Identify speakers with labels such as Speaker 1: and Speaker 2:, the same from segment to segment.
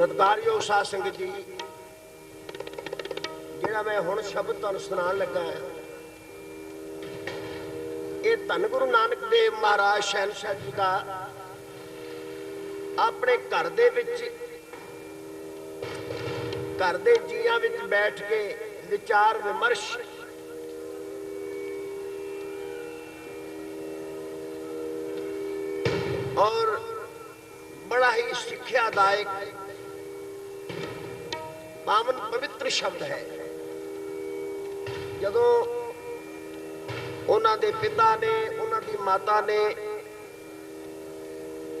Speaker 1: ਸਤਿਕਾਰਯੋਗ ਸਾਧ ਸੰਗਤ ਜੀ, ਜਿਹੜਾ ਮੈਂ ਹੁਣ ਸ਼ਬਦ ਤੁਹਾਨੂੰ ਸੁਣਾਉਣ ਲੱਗਾ ਹਾਂ, ਇਹ ਧੰਨ ਗੁਰੂ ਨਾਨਕ ਦੇਵ ਮਹਾਰਾਜ ਸ਼ਹਿਨशाह ਜੀ ਦਾ ਆਪਣੇ ਘਰ ਦੇ ਵਿੱਚ, ਘਰ ਦੇ ਜੀਆਂ ਵਿੱਚ ਬੈਠ ਕੇ ਵਿਚਾਰ ਵਿਮਰਸ਼ ਔਰ ਬੜਾ ਹੀ ਸਿੱਖਿਆਦਾਇਕ ਪਾਵਨ ਪਵਿੱਤਰ ਸ਼ਬਦ ਹੈ। ਜਦੋਂ ਉਹਨਾਂ ਦੇ ਪਿਤਾ ਨੇ, ਉਹਨਾਂ ਦੀ ਮਾਤਾ ਨੇ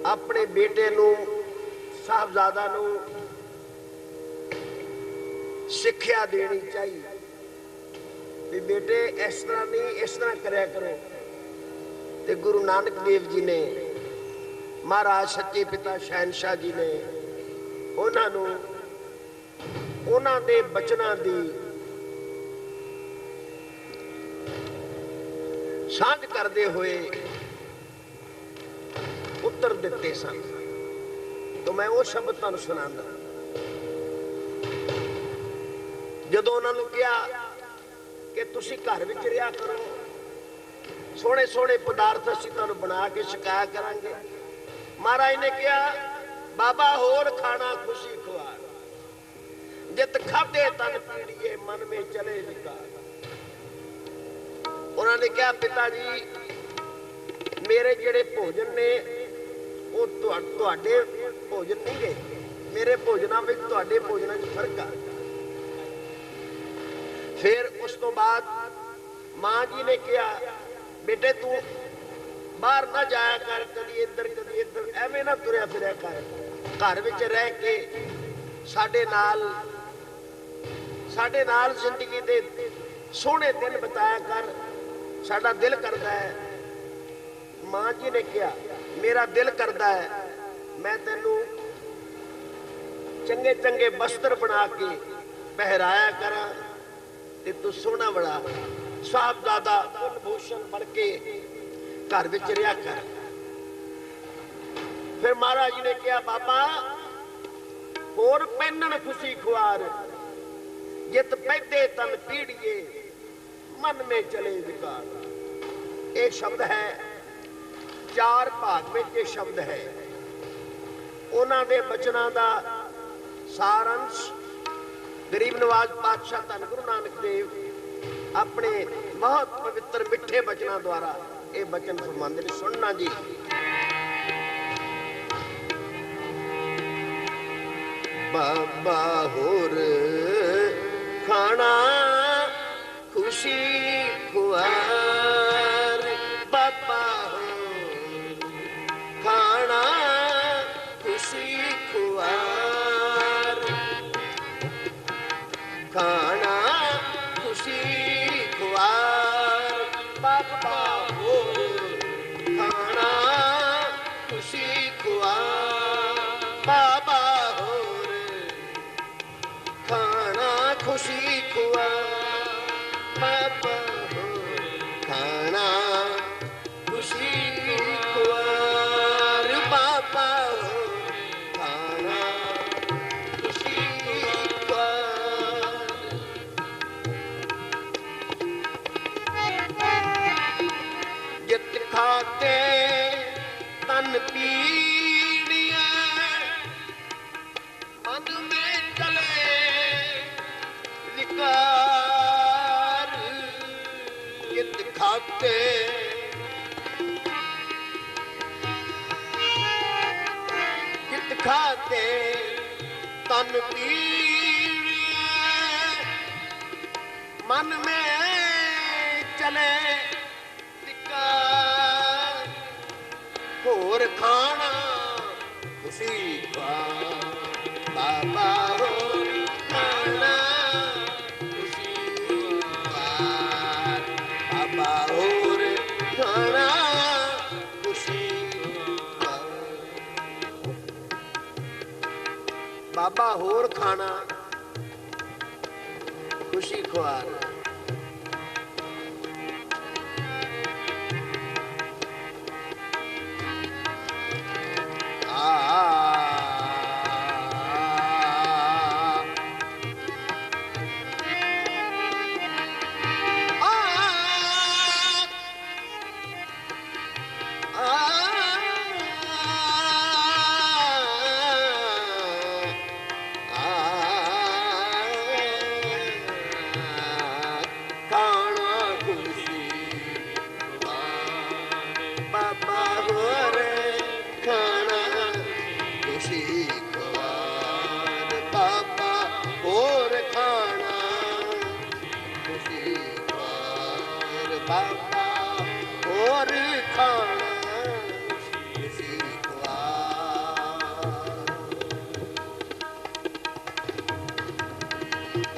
Speaker 1: ਆਪਣੇ ਬੇਟੇ ਨੂੰ, ਸਾਹਿਬਜ਼ਾਦਾ ਨੂੰ ਸਿੱਖਿਆ ਦੇਣੀ ਚਾਹੀ, ਵੀ ਬੇਟੇ ਇਸ ਤਰ੍ਹਾਂ ਨਹੀਂ, ਇਸ ਤਰ੍ਹਾਂ ਕਰਿਆ ਕਰੋ। ਤੇ ਗੁਰੂ ਨਾਨਕ ਦੇਵ ਜੀ ਨੇ, ਮਹਾਰਾਜ ਸੱਚੇ ਪਿਤਾ ਸ਼ਹਿਨशाह ਜੀ ਨੇ, ਉਹਨਾਂ ਨੂੰ ਉਹਨਾਂ ਦੇ ਬਚਨਾਂ ਦੀ ਸਾਂਝ ਕਰਦੇ ਹੋਏ ਉੱਤਰ ਦਿੱਤੇ ਸਨ। ਤਾਂ ਮੈਂ ਉਹ ਸ਼ਬਦ ਤੁਹਾਨੂੰ ਸੁਣਾਉਂਦਾ। ਜਦੋਂ ਉਹਨਾਂ ਨੂੰ ਕਿਹਾ ਕਿ ਤੁਸੀਂ ਘਰ ਵਿੱਚ ਰਿਹਾ ਕਰੋ ਸੋਹਣੇ ਸੋਹਣੇ ਪਦਾਰਥ ਅਸੀਂ ਤੁਹਾਨੂੰ ਬਣਾ ਕੇ ਛਕਾਇਆ ਕਰਾਂਗੇ। ਮਹਾਰਾਜ ਨੇ ਕਿਹਾ, ਬਾਬਾ, ਹੋਰ ਖਾਣਾ ਖੁਸ਼ੀ ਜਿਤ ਖਾਦੇ ਤਨ ਪੀੜੀਏ, ਮਨ ਮੇ ਚਲੇ ਵਿਕਾਰ। ਉਹਨਾਂ ਨੇ ਕਿਹਾ, ਪਿਤਾ ਜੀ, ਮੇਰੇ ਜਿਹੜੇ ਭੋਜਨ ਨੇ, ਉਹ ਤੁਹਾਡੇ ਭੋਜਨ ਨਹੀਂ ਗਏ ਮੇਰੇ ਭੋਜਨਾਂ ਵਿੱਚ ਤੁਹਾਡੇ ਭੋਜਨਾਂ 'ਚ ਫ਼ਰਕ ਆ। ਫਿਰ ਉਸ ਤੋਂ ਬਾਅਦ ਮਾਂ ਜੀ ਨੇ ਕਿਹਾ, ਬੇਟੇ ਤੂੰ ਬਾਹਰ ਨਾ ਜਾਇਆ ਕਰ, ਕਦੀ ਇੱਧਰ ਕਦੀ ਇੱਧਰ, ਐਵੇਂ ਨਾ ਤੁਰਿਆ ਫਿਰਿਆ ਕਰ। ਘਰ ਵਿੱਚ ਰਹਿ ਕੇ ਸਾਡੇ ਨਾਲ ਸਾਡੇ ਨਾਲ ਜ਼ਿੰਦਗੀ ਦੇ ਸੋਹਣੇ ਦਿਨ ਬਤਾਇਆ ਕਰ, ਸਾਡਾ ਦਿਲ ਕਰਦਾ ਹੈ। ਮਾਂ ਜੀ ਨੇ ਕਿਹਾ, ਮੇਰਾ ਦਿਲ ਕਰਦਾ ਹੈ। ਮੈਂ ਤੈਨੂੰ ਚੰਗੇ ਚੰਗੇ ਬਸਤਰ ਬਣਾ ਕੇ ਪਹਿਰਾਇਆ ਕਰਾਂ ਤੇ ਤੂੰ ਸੋਹਣਾ ਬੜਾ ਸਾਹਿਬਜ਼ਾਦਾ ਕੁਲ ਭੂਸ਼ਣ ਬਣ ਕੇ ਘਰ ਵਿੱਚ ਰਿਹਾ ਕਰ। ਫਿਰ ਮਹਾਰਾਜ ਜੀ ਨੇ ਕਿਹਾ, ਬਾਬਾ, ਹੋਰ ਪੈਨਣ ਖੁਸ਼ੀ ਖੁਆਰ। ਜਿਤ ਪੈਦੇ ਤਨ ਪੀੜੀਏ, ਮਨ ਮੇ ਚਲੇ ਵਿਕਾਰ। ਇਹ ਸ਼ਬਦ ਹੈ, ਚਾਰ ਭਾਗ ਵਿੱਚ ਇਹ ਸ਼ਬਦ ਹੈ। ਉਹਨਾਂ ਦੇ ਬਚਨਾਂ ਦਾ ਸਾਰੰਸ਼, ਗਰੀਬ ਨਵਾਜ਼ ਪਾਤਸ਼ਾਹ ਧੰਨ ਗੁਰੂ ਨਾਨਕ ਦੇਵ ਆਪਣੇ ਬਹੁਤ ਪਵਿੱਤਰ ਮਿੱਠੇ ਬਚਨਾਂ ਦੁਆਰਾ ਇਹ ਬਚਨ ਫਰਮਾਉਂਦੇ ਨੇ ਸੁਣਨਾ ਜੀ। ਬਾਬਾ ਹੋਰ ਖਾਣਾ ਖੁਸ਼ੀ ਖੁਆਰ ਤਨ ਪੀੜੀਆਂ ਮਨ ਮੇ ਚਲੇ ਵਿਕਾਰ ਹੋਰ ਖਾਣਾ ਹੋਰ ਖਾਣਾ।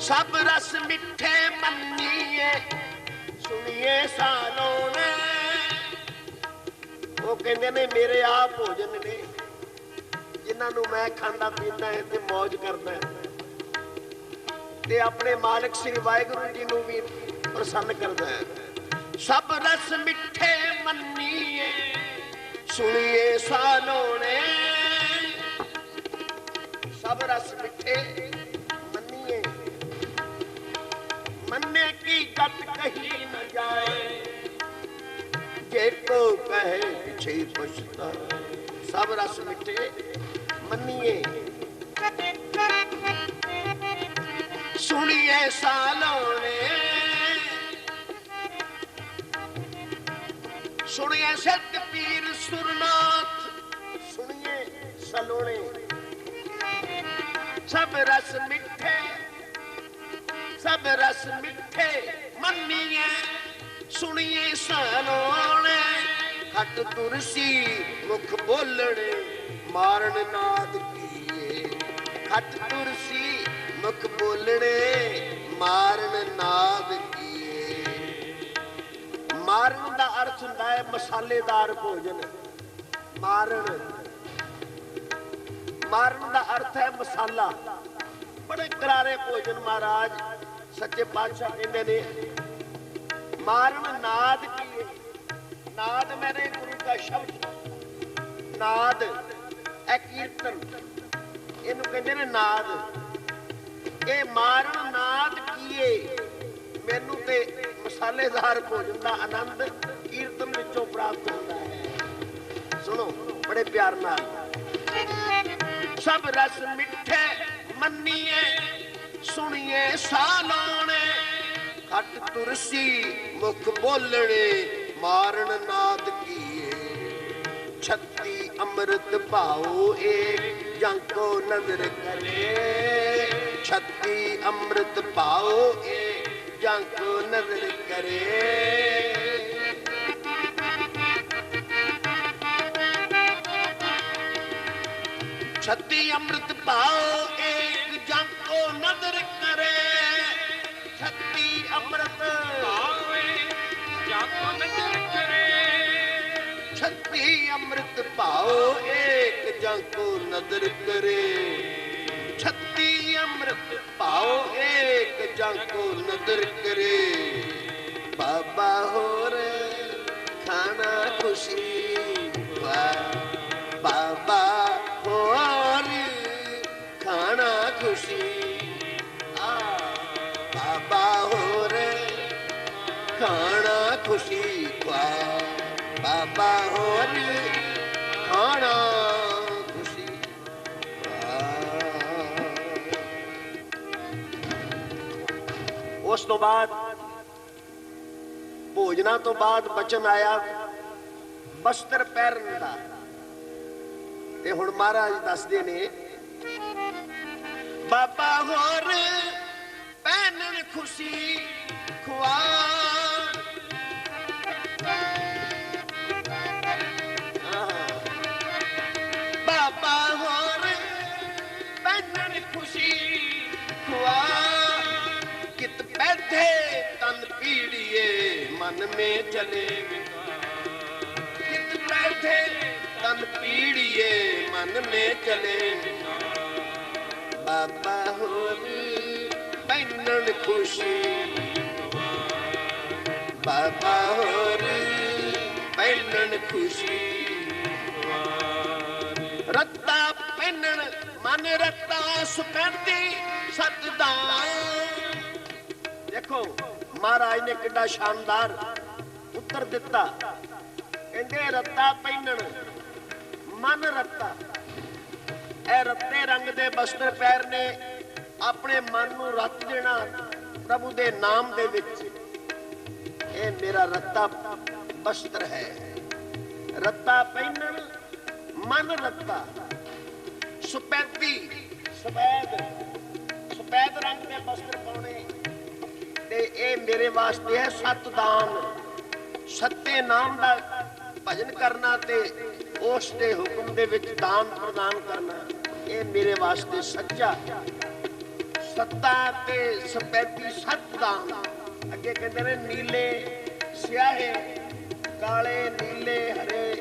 Speaker 1: ਸਭ ਰਸ ਮਿੱਠੇ ਮੰਨੀਏ, ਸੁਣੀਏ ਸਾਲੋਂ ਨੇ ਉਹ ਕਹਿੰਦੇ ਨੇ, ਮੇਰੇ ਆ ਭੋਜਨ ਨੇ, ਜਿਨ੍ਹਾਂ ਨੂੰ ਮੈਂ ਖਾਂਦਾ ਪੀਂਦਾ ਹੈ ਤੇ ਮौज ਕਰਦਾ ਤੇ ਆਪਣੇ ਮਾਲਕ ਸ੍ਰੀ ਵਾਹਿਗੁਰੂ ਜੀ ਨੂੰ ਵੀ ਪ੍ਰਸੰਨ ਕਰਦਾ ਹੈ। ਸਭ ਰਸ ਮਿੱਠੇ ਮੰਨੀਏ, ਸੁਣੀਏ ਸਾਲੋਂ ਸਭ ਰਸ ਮਿੱਠੇ ਜੇ ਕੋ ਕਹੇ ਪਿਛੇ ਪਛਤਾ ਸਭ ਰਸ ਮਿੱਠੇ ਮੰਨੀਏ ਸੁਣੀਏ ਸਾਲੋਂ ਨੇ ਸੁਣੀਏ ਸਤ ਪੀਰ ਸੁਰਨਾਥ ਸੁਣੀਏ ਸਲੋਣੇ ਸਭ ਰਸ ਮਿੱਠੇ ਸਭ ਰਸ ਮਿੱਠੇ ਮੰਨੀਏ ਸੁਣੀਏ ਸਾਲੋਣੇ ਖੱਟ ਤੁਰਸੀ, ਮੁਖ ਬੋਲਣੇ ਮਾਰਨ ਨਾਦ ਕੀਏ। ਖੱਟ ਤੁਰਸੀ, ਮੁਖ ਬੋਲਣੇ ਮਾਰਨ ਨਾਦ ਕੀਏ। ਮਾਰਨ ਦਾ ਅਰਥ ਹੁੰਦਾ ਹੈ ਮਸਾਲੇਦਾਰ ਭੋਜਨ। ਮਾਰਨ। ਮਾਰਨ ਦਾ ਅਰਥ ਹੈ ਮਸਾਲਾ। ਬੜੇ ਕਰਾਰੇ ਭੋਜਨ ਮਹਾਰਾਜ, ਸੱਚੇ ਪਾਤਸ਼ਾਹ ਕਹਿੰਦੇ ਨੇ, ਮਾਰਨ ਨਾਦ ਨਾਦ ਮੇਰੇ ਗੁਰੂ ਦਾ ਸ਼ਬਦ ਨਾਦ, ਇਹ ਕੀਰਤਨ। ਇਹਨੂੰ ਕਹਿੰਦੇ ਨੇ ਨਾਦ। ਇਹ ਮਾਰਨ ਨਾਦ ਕੀਏ? ਮੈਨੂੰ ਤੇ ਮਸਾਲੇਦਾਰ ਭੋਜਨ ਦਾ ਆਨੰਦ ਕੀਰਤਨ ਵਿੱਚੋਂ ਪ੍ਰਾਪਤ ਹੁੰਦਾ ਹੈ। ਸੁਣੋ, ਬੜੇ ਪਿਆਰ ਨਾਲ। ਸਭ ਰਸ ਮਿੱਠੇ ਮੰਨੀਏ, ਸੁਣੀਏ ਲਾਉਣੇ ਖੱਟ ਤੁਰਸੀ, ਮੁਖ ਬੋਲਣੇ। ਮਾਰਨ ਨਾਦ ਕੀਏ। ਛੱਤੀ ਅੰਮ੍ਰਿਤ ਭਾਉ ਏ, ਜਾਂ ਕੋ ਨਜ਼ਰ ਕਰੇ। ਛੱਤੀ ਅੰਮ੍ਰਿਤ ਭਾਉ ਏ, ਜਾਂ ਕੋ ਨਜ਼ਰ ਕਰੇ। ਛੱਤੀ ਅੰਮ੍ਰਿਤ ਭਾਉ ਏਕ ਜਨ ਕੋ ਨਦਰ ਕਰੇ। ਛੱਤੀ ਅੰਮ੍ਰਿਤ
Speaker 2: ਭਾਵੇ
Speaker 1: ਛੱਤੀ ਅੰਮ੍ਰਿਤ ਭਾਉ ਏਕ ਜਨ ਕੋ ਨਦਰ ਕਰੇ। ਛੱਤੀ ਅੰਮ੍ਰਿਤ ਭਾਉ ਏਕ ਜਨ ਕੋ ਨਦਰ ਕਰੇ। ਬਾਬਾ ਹੋਰ ਖਾਣਾ ਖੁਸ਼ੀ ਖੁਸ਼ੀ ਵਾ ਬਾਬਾ ਹੋਰ ਖਾਣਾ ਖੁਸ਼ੀ ਉਸ ਤੋਂ ਬਾਅਦ, ਭੋਜਨਾਂ ਤੋਂ ਬਾਅਦ ਬਚਨ ਆਇਆ ਬਸਤਰ ਪਹਿਰਨ ਦਾ। ਤੇ ਹੁਣ ਮਹਾਰਾਜ ਦੱਸਦੇ ਨੇ, ਬਾਬਾ ਹੋਰ ਪਹਿਨਣ ਖੁਸ਼ੀ ਖੁਆ ਮਨ ਮੇ ਚਲੇ ਕਿਤ ਬੈਠੇ ਤਨ ਪੀੜੀਏ ਮਨ ਮੇ ਚਲੇ ਬਾਬਾ ਹੋਰ ਪਹਿਨਣ ਖੁਸ਼ੀ ਬਾਬਾ ਹੋਰ ਪਹਿਨਣ ਖੁਸ਼ੀ ਰੱਤਾ ਪਹਿਨਣ ਮਨ ਰੱਤਾ ਸੁਪੈਂਦੀ ਸਤਦਾਨ। ਦੇਖੋ। ਮਹਾਰਾਜ ਨੇ ਕਿੰਨਾ ਸ਼ਾਨਦਾਰ ਉੱਤਰ ਦਿੱਤਾ। ਕਹਿੰਦੇ, ਰੱਤਾ ਪਹਿਨਣ, ਮਨ ਰੱਤਾ। ਇਹ ਰੱਤੇ ਰੰਗ ਦੇ ਬਸਤਰ ਪਹਿਰਨੇ ਆਪਣੇ ਮਨ ਨੂੰ ਰੱਤ ਦੇਣਾ ਪ੍ਰਭੂ ਦੇ ਨਾਮ ਦੇ ਵਿੱਚ। ਇਹ ਮੇਰਾ ਰੱਤਾ ਬਸਤਰ ਹੈ। ਰੱਤਾ ਪਹਿਨਣ, ਮਨ ਰੱਤਾ। ਸੁਪੈਦੀ ਸਫੈਦ ਸਫੈਦ ਰੰਗ ਦੇ ਬਸਤਰ ਪਾਉਣੇ। ਤੇ ਇਹ ਮੇਰੇ ਵਾਸਤੇ ਹੈ ਸਤ ਦਾਨ। ਸੱਤੇ ਨਾਮ ਦਾ ਭਜਨ ਕਰਨਾ ਤੇ ਉਸ ਦੇ ਹੁਕਮ ਦੇ ਵਿੱਚ ਦਾਨ ਪ੍ਰਦਾਨ ਕਰਨਾ, ਇਹ ਮੇਰੇ ਵਾਸਤੇ ਸੱਚਾ। ਸੱਤਾ ਤੇ ਸਪੈਤੀ ਸੱਤ ਦਾਨ। ਅੱਗੇ ਕਹਿੰਦੇ ਨੇ ਨੀਲੇ, ਸਿਆਹੇ, ਕਾਲੇ, ਨੀਲੇ, ਹਰੇ,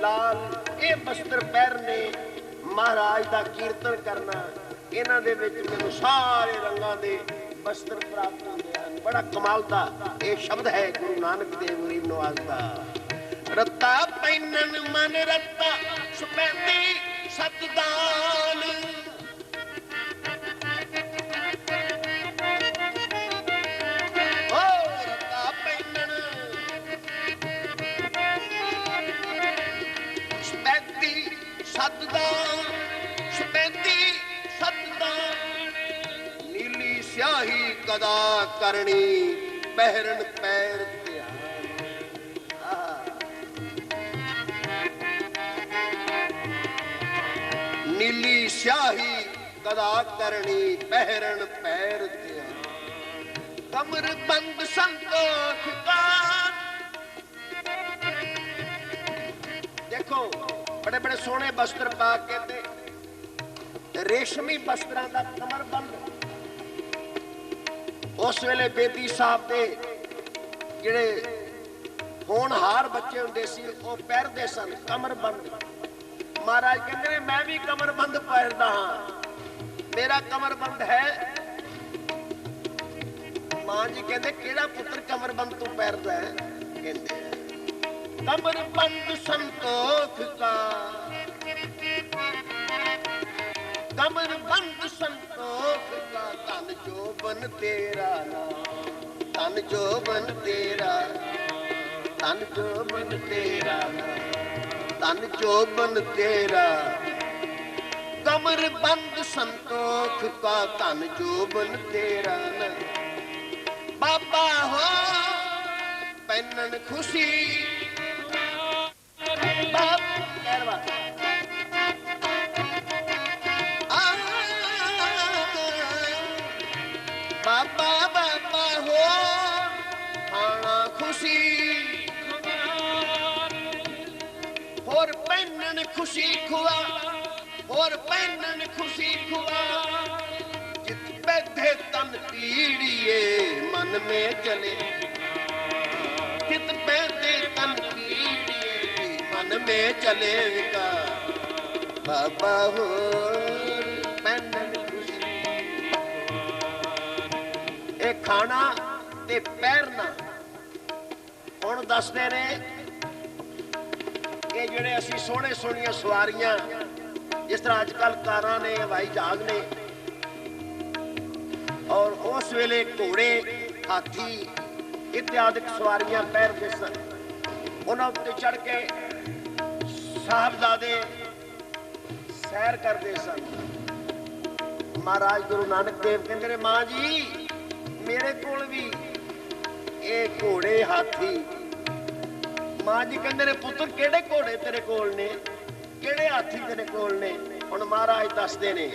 Speaker 1: ਲਾਲ, ਇਹ ਬਸਤਰ ਪਹਿਰਨੇ ਮਹਾਰਾਜ ਦਾ ਕੀਰਤਨ ਕਰਨਾ। ਇਹਨਾਂ ਦੇ ਵਿੱਚ ਮੈਨੂੰ ਸਾਰੇ ਰੰਗਾਂ ਦੇ ਬਸਤਰ ਪ੍ਰਾਪਤ ਹੁੰਦੇ ਬੜਾ ਕਮਾਲ ਦਾ ਇਹ ਸ਼ਬਦ ਹੈ ਗੁਰੂ ਨਾਨਕ ਦੇਵ ਗਰੀਬ ਨਵਾਜ਼ ਦਾ ਰੱਤਾ ਪੈਨਨ ਮਨ ਰੱਤਾ, ਸੁਪੈਂਦੀ ਸਤਦਾਨ। ਓ ਰੱਤਾ ਸਤਦਾਨ। ਸਿਆਹੀ ਕਰਨੀ ਪਹਿਰਨ ਪੈਰ ਧਿਆਨ ਨੀਲੀ ਸਿਆਹੀ ਕਦਾ ਕਰਨੀ ਪਹਿਰਨ ਪੈਰ ਧਿਆਨ ਕਮਰ ਬੰਦ ਸੰਤੋਖ ਕਾਨ ਦੇਖੋ, ਬੜੇ ਬੜੇ ਸੋਹਣੇ ਬਸਤਰ ਪਾ ਕੇ ਤੇ ਰੇਸ਼ਮੀ ਬਸਤਰਾਂ ਦਾ ਕਮਰ ਬੰਦ। ਉਸ ਵੇਲੇ ਬੇਦੀ ਸਾਹਿਬ ਦੇ ਜਿਹੜੇ ਹੋਣਹਾਰ ਬੱਚੇ ਹੁੰਦੇ ਸੀ, ਉਹ ਪਹਿਰਦੇ ਸਨ, ਕਮਰਬੰਦ। ਮਹਾਰਾਜ ਕਹਿੰਦੇ ਨੇ, ਮੈਂ ਵੀ ਕਮਰਬੰਦ ਪਹਿਰਦਾ ਹਾਂ। ਮੇਰਾ ਕਮਰ ਹੈ। ਮਾਂ ਜੀ ਕਹਿੰਦੇ, ਕਿਹੜਾ ਪੁੱਤਰ ਕਮਰਬੰਦ ਤੂੰ ਪਹਿਰਦਾ ਹੈ? ਕਹਿੰਦੇ, ਕਮਰਬੰਦ ਸੰਤੋਖ ਕਾ। ਕਮਰ ਸੰਤੋਖ ਜੋਬਨ ਤੇਰਾ ਨਾਮ, ਧਨ ਜੋਬਨ ਤੇਰਾ ਧਨ ਜੋਬਨ ਤੇਰਾ ਨਾਮ ਜੋਬਨ ਤੇਰਾ ਕਮਰ ਬੰਦ ਸੰਤੋਖ ਕਾ ਧਨ ਜੋਬਨ ਤੇਰਾ ਨਾ ਬਾਬਾ ਹੋ ਪੈਨਨ ਖੁਸ਼ੀ। ਬਾਪ ਖੁਸ਼ੀ ਖੁਆ, ਹੋਰ ਪੈਨਨ ਖੁਸ਼ੀ ਖੁਆ। ਜਿਤ ਬੈਠੇ ਤਨ ਪੀੜੀਏ ਮਨ ਮੇ ਚਲੇ। ਜਿਤ ਬੈਠੇ ਤਨ ਪੀੜੀਏ ਮਨ ਮੇ ਚਲੇ ਵਿਕਾ। ਬਾਬਾ ਹੋਰ ਪੈਨਨ ਖੁਸ਼ੀ ਇਹ ਖਾਣਾ ਤੇ ਪਹਿਰਨਾ ਹੁਣ ਦੱਸਦੇ ਨੇ ਜਿਹੜੇ ਅਸੀਂ ਸੋਹਣੇ ਸੋਹਣੀਆਂ ਸਵਾਰੀਆਂ, ਜਿਸ ਤਰ੍ਹਾਂ ਅੱਜ ਕੱਲ ਕਾਰਾਂ ਨੇ, ਹਵਾਈ ਜਹਾਜ਼ ਨੇ, ਔਰ ਉਸ ਵੇਲੇ ਘੋੜੇ, ਹਾਥੀ ਇਤਿਆਦਿਕ ਸਵਾਰੀਆਂ ਪਹਿਰਦੇ ਸਨ। ਉਹਨਾਂ ਉੱਤੇ ਚੜ ਕੇ ਸਾਹਿਬਜ਼ਾਦੇ ਸੈਰ ਕਰਦੇ ਸਨ। ਮਹਾਰਾਜ ਗੁਰੂ ਨਾਨਕ ਦੇਵ ਕਹਿੰਦੇ ਨੇ, ਮਾਂ ਜੀ, ਮੇਰੇ ਕੋਲ ਵੀ ਇਹ ਘੋੜੇ, ਹਾਥੀ ਮਾਂ ਜੀ ਕਹਿੰਦੇ ਨੇ ਪੁੱਤਰ ਕਿਹੜੇ ਘੋੜੇ ਤੇਰੇ ਕੋਲ ਨੇ? ਕਿਹੜੇ ਹਾਥੀ ਤੇਰੇ ਕੋਲ ਨੇ? ਹੁਣ ਮਹਾਰਾਜ ਦੱਸਦੇ ਨੇ।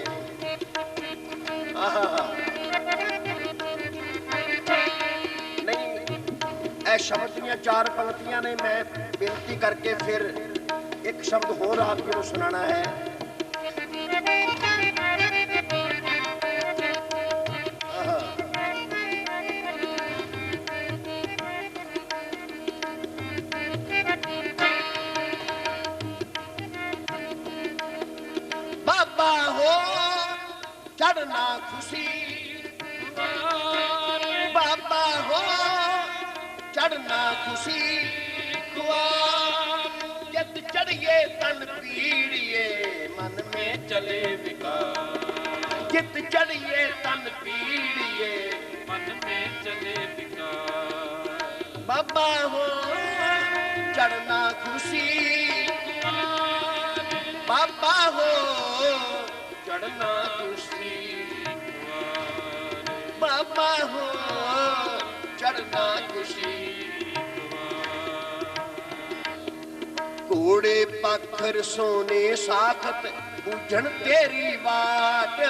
Speaker 1: ਨਹੀਂ, ਇਹ ਸ਼ਬਦ ਦੀਆਂ ਚਾਰ ਪੰਕਤੀਆਂ ਨੇ। ਮੈਂ ਬੇਨਤੀ ਕਰਕੇ ਫਿਰ ਇੱਕ ਸ਼ਬਦ ਹੋਰ ਆਪ ਜੀ ਨੂੰ ਸੁਣਾਣਾ ਹੈ। ਖੁਸ਼ੀ ਖੁਆ ਜਦ ਚੜੀਏ ਤਨ ਪੀੜੀਏ, ਮਨ ਮੇ
Speaker 2: ਚਲੇ ਵਿਕਾਰ।
Speaker 1: ਜਿਤ ਚੜੀਏ ਤਨ ਪੀੜੀਏ,
Speaker 2: ਮਨ ਮੇ ਚਲੇ ਵਿਕਾਰ।
Speaker 1: ਬਾਬਾ ਹੋ ਚੜਨਾ ਖੁਸ਼ੀ। ਬਾਬਾ ਹੋ ਚੜਨਾ ਖੁਸ਼ੀ। ਬਾਬਾ ਹੋ ਚੜਨਾ ਖੁਸ਼ੀ। ਘੋੜੇ ਪੱਖਰ ਸੋਨੇ ਸਾਖਤ, ਬੂਝਣ ਤੇਰੀ ਬਾਟ।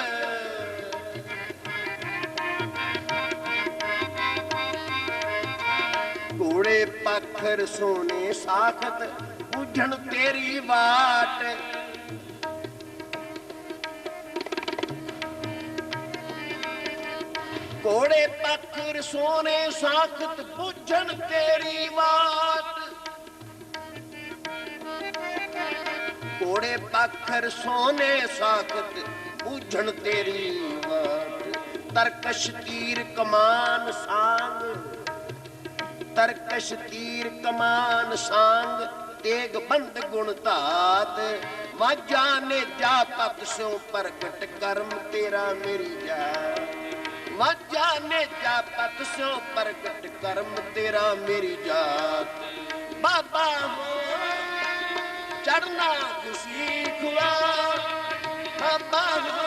Speaker 1: ਘੋੜੇ ਪੱਖਰ ਸੋਨੇ ਸਾਖਤ, ਬੁਝਣ ਤੇਰੀ ਬਾਟ। ਘੋੜੇ ਪੱਖਰ ਸੋਨੇ ਸਾਖਤ, ਬੁਝਣ ਤੇਰੀ ਬਾਟ। ਘੋੜੇ ਪੱਖਰ ਸੋਨੇ ਸਾਖਤ ਬੁਝਣ ਤੇਰੀ ਬਾਟ ਤਰਕਸ਼ ਤੀਰ ਕਮਾਨ ਸਾੰਗ, ਤਰਕਸ਼ ਤੀਰ ਕਮਾਨ ਸਾੰਗ, ਤੇਗ ਬੰਦ ਗੁਣ ਧਾਤ। ਮਾਝਾ ਨੇ ਜਾ ਪਤ ਸਿਉ ਪ੍ਰਗਟ ਕਰਮ ਤੇਰਾ ਮੇਰੀ ਜਾਤ। ਮਾਝਾ ਨੇ ਜਾ ਪਤ ਸਿਉ ਪ੍ਰਗਟ ਕਰਮ ਤੇਰਾ ਮੇਰੀ ਜਾਤ। ਬਾਬਾ ਹੋ ਚੜਨਾ ਖੁਸ਼ੀ ਖੁਆ। ਬਾਬਾ ਹੋ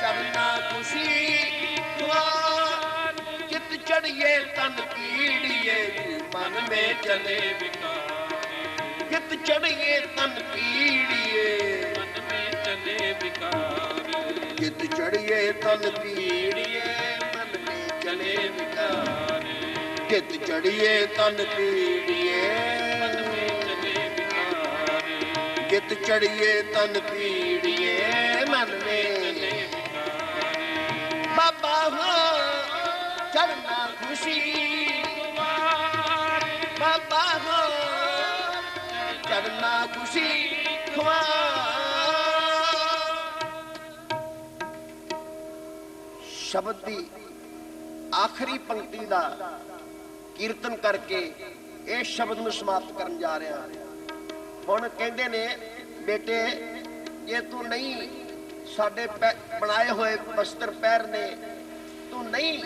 Speaker 1: ਚੜਨਾ ਖੁਸ਼ੀ ਖੁਆ। ਚਿਤ ਚੜੀਏ ਤਨ ਪੀੜੀਏ ਮਨ ਮੇ ਚਲੇ
Speaker 2: ਵਿਕਾਰ।
Speaker 1: ਚਿਤ ਚੜੀਏ ਤਨ ਪੀੜੀਏ
Speaker 2: ਮਨ ਮੇ ਚਲੇ ਵਿਕਾਰ।
Speaker 1: ਚਿਤ ਚੜੀਏ ਤਨ ਪੀੜੀਏ ਮਨ ਮੇ ਚਲੇ ਵਿਕਾਰ। ਚਿਤ ਚੜੀਏ ਤਨ ਪੀੜੀਏ ਚਿਤ ਚੜੀਏ, ਤਨ ਪੀੜੀਏ, ਮਨ ਮੇ ਬਾਬਾ ਹੋ ਚੜਨਾ ਖੁਸ਼ੀ। ਬਾਬਾ ਹੋ ਚੜਨਾ ਖੁਸ਼ੀ ਖਵਾ ਸ਼ਬਦ ਦੀ ਆਖਰੀ ਪੰਕਤੀ ਦਾ ਕੀਰਤਨ ਕਰਕੇ ਇਹ ਸ਼ਬਦ ਨੂੰ ਸਮਾਪਤ ਕਰਨ ਜਾ ਰਿਹਾ। ਹਾਂ ਹੁਣ ਕਹਿੰਦੇ ਨੇ ਬੇਟੇ, ਜੇ ਤੂੰ ਨਹੀਂ ਸਾਡੇ ਪੈ- ਬਣਾਏ ਹੋਏ ਵਸਤਰ ਪਹਿਰਨੇ, ਤੂੰ ਨਹੀਂ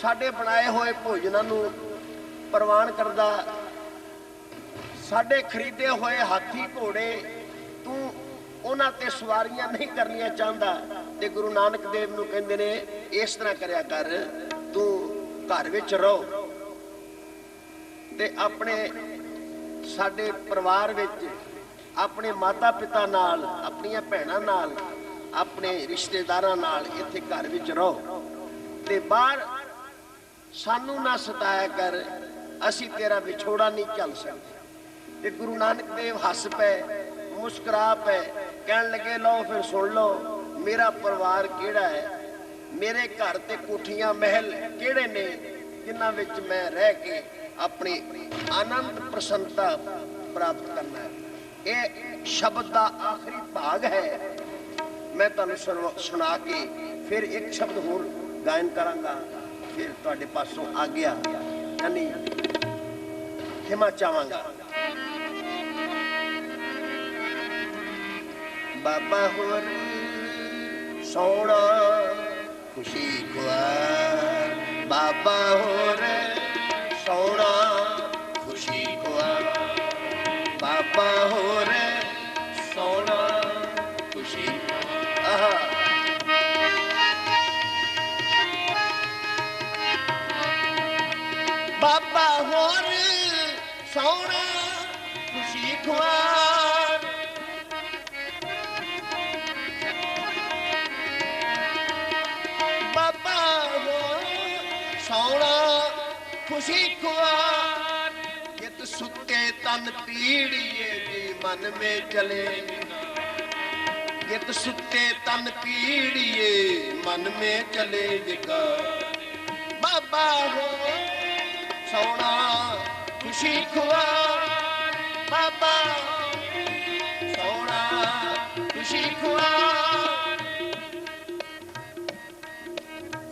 Speaker 1: ਸਾਡੇ ਬਣਾਏ ਹੋਏ ਭੋਜਨਾਂ ਨੂੰ ਪ੍ਰਵਾਨ ਕਰਦਾ, ਸਾਡੇ ਖਰੀਦੇ ਹੋਏ ਹਾਥੀ ਘੋੜੇ ਤੂੰ ਉਹਨਾਂ ਤੇ ਸਵਾਰੀਆਂ ਨਹੀਂ ਕਰਨੀਆਂ ਚਾਹੁੰਦਾ, ਤੇ ਗੁਰੂ ਨਾਨਕ ਦੇਵ ਨੂੰ ਕਹਿੰਦੇ ਨੇ, ਇਸ ਤਰ੍ਹਾਂ ਕਰਿਆ ਕਰ, ਤੂੰ ਘਰ ਵਿੱਚ ਰਹੋ। ਤੇ ਆਪਣੇ ਸਾਡੇ ਪਰਿਵਾਰ ਵਿੱਚ ਆਪਣੇ ਮਾਤਾ ਪਿਤਾ ਨਾਲ, ਆਪਣੀਆਂ ਭੈਣਾਂ ਨਾਲ, ਆਪਣੇ ਰਿਸ਼ਤੇਦਾਰਾਂ ਨਾਲ ਇੱਥੇ ਘਰ ਵਿੱਚ ਰਹੋ। ਤੇ ਬਾਹਰ ਸਾਨੂੰ ਨਾ ਸਤਾਇਆ ਕਰ, ਅਸੀਂ ਤੇਰਾ ਵਿਛੋੜਾ ਨਹੀਂ ਚੱਲ ਸਕਦੇ। ਤੇ ਗੁਰੂ ਨਾਨਕ ਦੇਵ ਹੱਸ ਪਏ, ਮੁਸਕਰਾ ਪਏ, ਕਹਿਣ ਲੱਗੇ, ਲਓ ਫਿਰ ਸੁਣ ਲਓ, ਮੇਰਾ ਪਰਿਵਾਰ ਕਿਹੜਾ ਹੈ? ਮੇਰੇ ਘਰ ਤੇ ਕੋਠੀਆਂ, ਮਹਿਲ ਕਿਹੜੇ ਨੇ ਜਿਨ੍ਹਾਂ ਵਿੱਚ ਮੈਂ ਰਹਿ ਕੇ ਆਪਣੀ ਆਨੰਦ ਪ੍ਰਸੰਨਤਾ ਪ੍ਰਾਪਤ ਕਰਨਾ ਹੈ? ਇਹ ਸ਼ਬਦ ਦਾ ਆਖਰੀ ਭਾਗ ਹੈ। ਮੈਂ ਤੁਹਾਨੂੰ ਸੁਣਵਾ- ਸੁਣਾ ਕੇ ਫਿਰ ਇੱਕ ਸ਼ਬਦ ਹੋਰ ਗਾਇਨ ਕਰਾਂਗਾ। ਫਿਰ ਤੁਹਾਡੇ ਪਾਸੋਂ ਆ ਗਿਆ। ਯਾਨੀ ਖਿਮਾ ਚਾਹਾਂਗਾ। ਬਾਬਾ ਹੋਰ ਸੋਣਾ ਖੁਸ਼ੀ ਖੁਆ ਬਾਬਾ ਹੋਰ ਸੋਣਾ ਖੁਸ਼ੀ ਖੁਆਰ ਬਾਬਾ ਹੋਰ ਸੋਣਾ ਖੁਸ਼ੀ ਖੁਆਰ। ਜਿਤ ਸੁੱਤੇ ਤਨ ਪੀੜੀਏ ਜੀ ਮਨ ਮੇ ਚਲੇ। ਜਿਤ ਸੁੱਤੇ ਤਨ ਪੀੜੀਏ ਮਨ ਮੇ ਚਲੇ ਵਿਕਾਰ ਬਾਬਾ ਹੋ ਸੋਣਾ ਖੁਸ਼ੀ ਖੁਆ ਬਾਬਾ ਸੋਣਾ ਖੁਸ਼ੀ ਖੁਆ।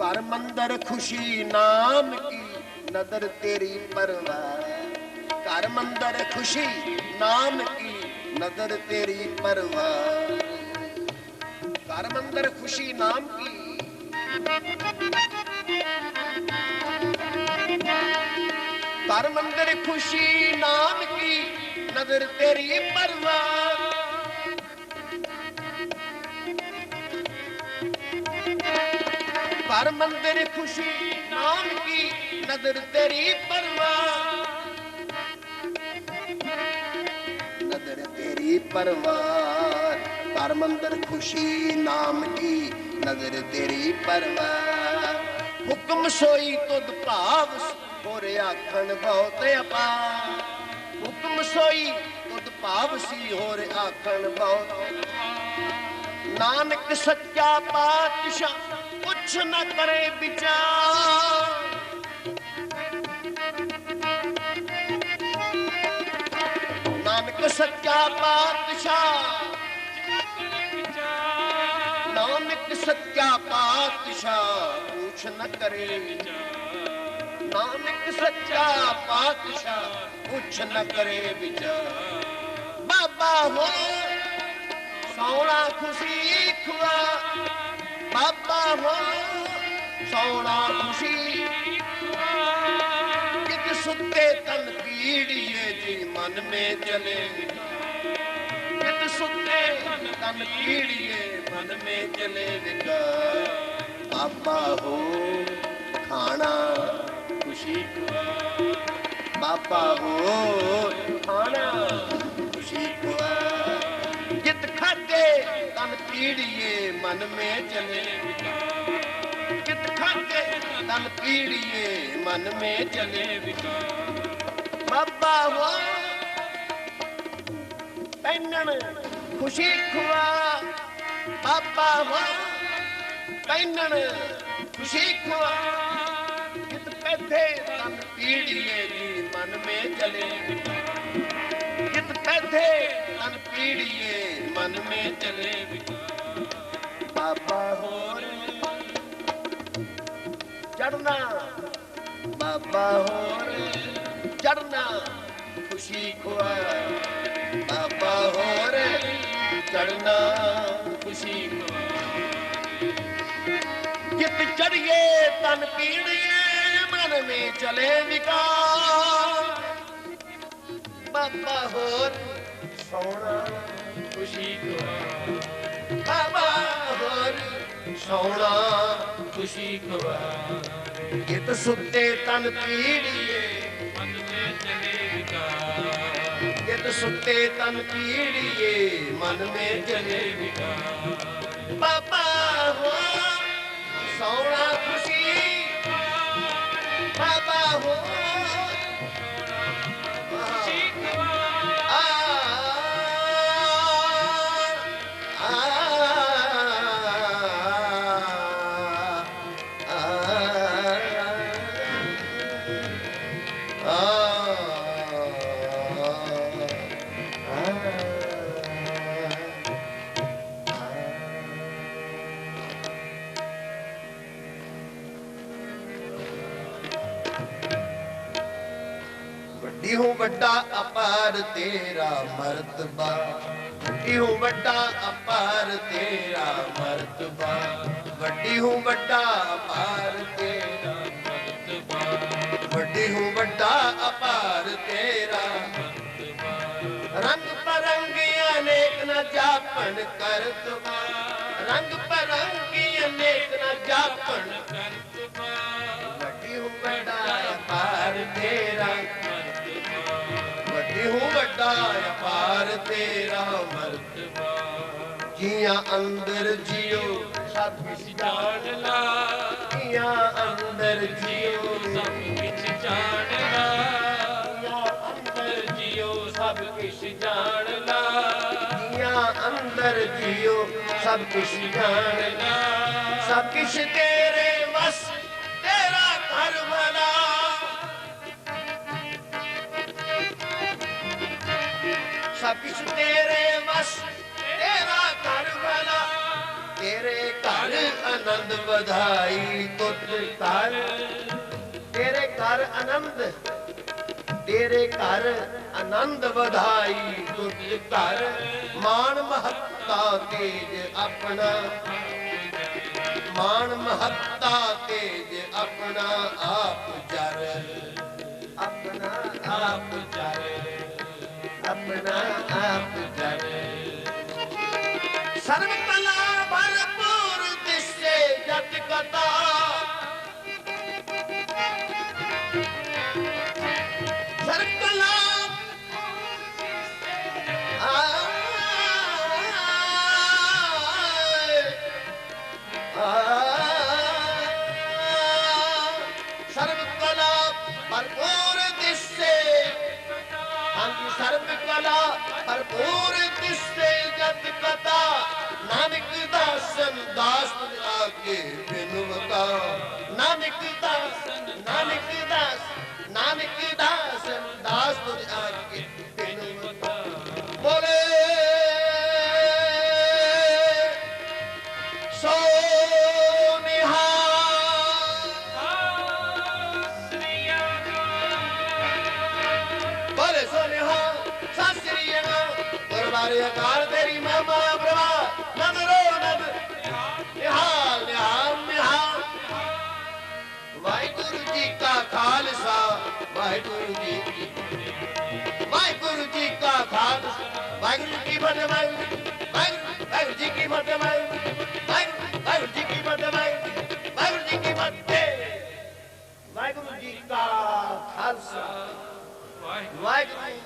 Speaker 1: ਘਰ ਮੰਦਰ ਖੁਸ਼ੀ ਨਾਮ ਕੀ, ਨਦਰ ਤੇਰੀ ਪਰਵਾਹ। ਘਰ ਮੰਦਰ ਖੁਸ਼ੀ ਨਾਮ ਕੀ, ਨਦਰ ਤੇਰੀ ਪਰਵਾਹ। ਘਰ ਮੰਦਰ ਖੁਸ਼ੀ ਨਾਮ ਕੀ? ਘਰ ਮੰਦਰ ਖੁਸ਼ੀ ਨਾਮ ਕੀ ਨਜ਼ਰ ਤੇਰੀ ਪਰਵਾਹ ਘਰ ਮੰਦਰ ਖੁਸ਼ੀ ਨਾਮ ਕੀ ਨਜ਼ਰ ਤੇਰੀ ਪਰਵਾਹ ਨਜ਼ਰ ਤੇਰੀ ਪਰਵਾਹ ਪਰ ਮੰਦਰ ਖੁਸ਼ੀ ਨਾਮ ਕੀ ਨਜ਼ਰ ਤੇਰੀ ਪਰਵਾਹ ਹੁਕਮ ਸੋਈ ਤੁਧ ਭਾਵ ਹੋਰ ਆਖਣ ਬਹੁਤ ਅਪਾਰ ਸੋਈ ਤੁਧ ਭਾਵ ਸੀ ਹੋਰ ਆਖਣ ਬਹੁਤ ਨਾਨਕ ਸੱਚਾ ਪਾਤਸ਼ਾਹ ਕੁਛ ਨਾ ਕਰੇ ਵਿਚਾਰ। ਨਾਨਕ ਸੱਚਾ ਪਾਤਸ਼ਾਹ, ਨਾਨਕ ਸੱਚਾ ਪਾਤਸ਼ਾਹ ਕੁਛ ਨਾ ਕਰੇ ਨਾਨਕ ਸੱਚਾ ਪਾਤਸ਼ਾਹ, ਕੁਛ ਨਾ ਕਰੇ ਵਿਚਾਰ। ਬਾਬਾ ਹੋ ਸੋਣਾ ਖੁਸ਼ੀ ਖੁਆ। ਬਾਬਾ ਹੋ ਸੋਣਾ ਖੁਸ਼ੀ ਕਿਤ ਸੁੱਤੇ ਤਨ ਪੀੜੀਏ ਜੀ ਮਨ ਮੇ ਚਲੇ ਕਿਤ ਸੁੱਤੇ ਤਨ ਪੀੜੀਏ ਮਨ ਮੇ ਚਲੇ ਵਿਕਾਰ ਬਾਬਾ ਹੋ ਖਾਣਾ ਖੁਸ਼ੀ ਖੁਆ ਬਾਬਾ ਹੋ ਖਾਣਾ ਖੁਸ਼ੀ ਖੁਆ। ਜਿਤ ਖਾਤੇ ਤਨ ਪੀੜੀਏ, ਮਨ ਮੇ ਚਲੇ। ਜਿਤ ਖਾਤੇ ਤਨ ਪੀੜੀਏ, ਮਨ ਮੇ ਚਲੇ। ਬਾਬਾ ਹੋ ਪੈਨਣ ਖੁਸ਼ੀ ਖੁਆ। ਬਾਬਾ ਹੋ ਪੈਨਣ ਖੁਸ਼ੀ ਖੁਆ। ਜਿਤ ਪੈਦੇ ਤਨ ਪੀੜੀਏ ਜੀ, ਮਨ ਮੇ ਚਲੇ। ਜਿਤ ਪੈਦੇ ਤਨ ਪੀੜੀਏ, ਮਨ ਮੇ ਚਲੇ। ਬਾਬਾ ਹੋਰ। ਚੜਨਾ ਬਾਬਾ ਹੋਰ। ਚੜਨਾ ਖੁਸ਼ੀ ਖੁਆ। ਬਾਬਾ ਹੋਰ। ਚੜਨਾ ਖੁਸ਼ੀ ਖੁਆ। ਜਿਤ ਚੜੀਏ ਤਨ ਪੀੜੀਏ ਮਨ ਮੇ ਚਲੇ ਵਿਕਾਰ। ਬਾਬਾ ਹੋਰ ਸੋਣਾ
Speaker 2: ਖੁਸ਼ੀ ਖਵਾ
Speaker 1: ਬਾਬਾ ਹੋਰ ਸੋਹਣਾ,
Speaker 2: ਖੁਸ਼ੀ ਖਵਾ
Speaker 1: ਜਿਤ ਸੁੱਤੇ ਤਨ ਪੀੜੀਏ।
Speaker 2: ਮਨ ਮੇ ਚਲੇ ਵਿਕਾਰ।
Speaker 1: ਜਿਤ ਸੁੱਤੇ ਤਨ ਪੀੜੀਏ, ਮਨ ਮੇ ਚਲੇ
Speaker 2: ਵਿਕਾਰ।
Speaker 1: ਬਾਬਾ ਹੋ ਸੋਹਣਾ, ਖੁਸ਼ੀ ਵੱਡਾ ਅਪਾਰ ਤੇਰਾ ਮਰਤਬਾ। ਵੱਡੀ ਹੂੰ ਵੱਡਾ ਅਪਾਰ ਤੇਰਾ ਮਰਤਬਾ। ਵੱਡੀ ਹੂੰ ਵੱਡਾ ਅਪਾਰ ਤੇਰਾ ਵੱਡੀ ਹੂੰ ਵੱਡਾ ਅਪਾਰ ਤੇਰਾ ਰੰਗ ਪਰੰਗੀ ਅਨੇਕ ਨ ਜਾਪਣ ਕਰਤਬਾ। ਰੰਗ ਪਰੰਗੀ ਅਨੇਕ ਨ ਜਾਪਣ ਵੱਡੀ ਅਪਾਰ ਤੇਰਾ ਮਰਤਬਾ ਜੀਆਂ ਅੰਦਰ ਜਿਉ ਸਭ ਕੁਛ
Speaker 2: ਜਾਣ ਲਾ
Speaker 1: ਜੀਆਂ ਅੰਦਰ ਜਿਉ
Speaker 2: ਸਭ ਕਿਛ ਜਾਣ ਲਾ
Speaker 1: ਜੀਆਂ ਅੰਦਰ
Speaker 2: ਜੀਓ ਸਭ ਕਿਛ ਜਾਣ ਲਾ
Speaker 1: ਜੀਆਂ ਅੰਦਰ ਜਿਉ ਸਭ ਕੁਛ ਜਾਣ
Speaker 2: ਲਾ
Speaker 1: ਸਭ ਵਸ ਤੇਰਾ ਕੁਛ ਤੇਰੇ ਵਸ, ਤੇਰਾ ਘਰ ਬਣਾ। ਤੇਰੇ ਘਰ ਆਨੰਦ ਵਧਾਈ ਤੁਤ ਘਰ ਤੇਰੇ ਘਰ ਆਨੰਦ, ਤੇਰੇ ਘਰ ਆਨੰਦ ਵਧਾਈ ਤੁਤ ਘਰ ਮਾਨ ਮਹੱਤਾ ਤੇਜ ਆਪਣਾ। ਮਾਨ ਮਹੱਤਾ ਤੇਜ ਆਪਣਾ। ਆਪ ਦਾਸ ਲਾਗੇ ਬਿਨਵਤਾ ਨਾਨਕ ਦਾਸ ਨਾਨਕ ਦਾਸ ਨਾਨਕ ਦਾਸ ਦਾਸ ਤੁਝ ਆਗੇ वाहिगुरु जी बदमाई वाहिगुरु वाहिगुरु जी की बदमाई वाहिगुरु वाहिगुरु जी की बदमाई वाहिगुरु जी की फतेह वाहिगुरु जी का खालसा वाहिगुरु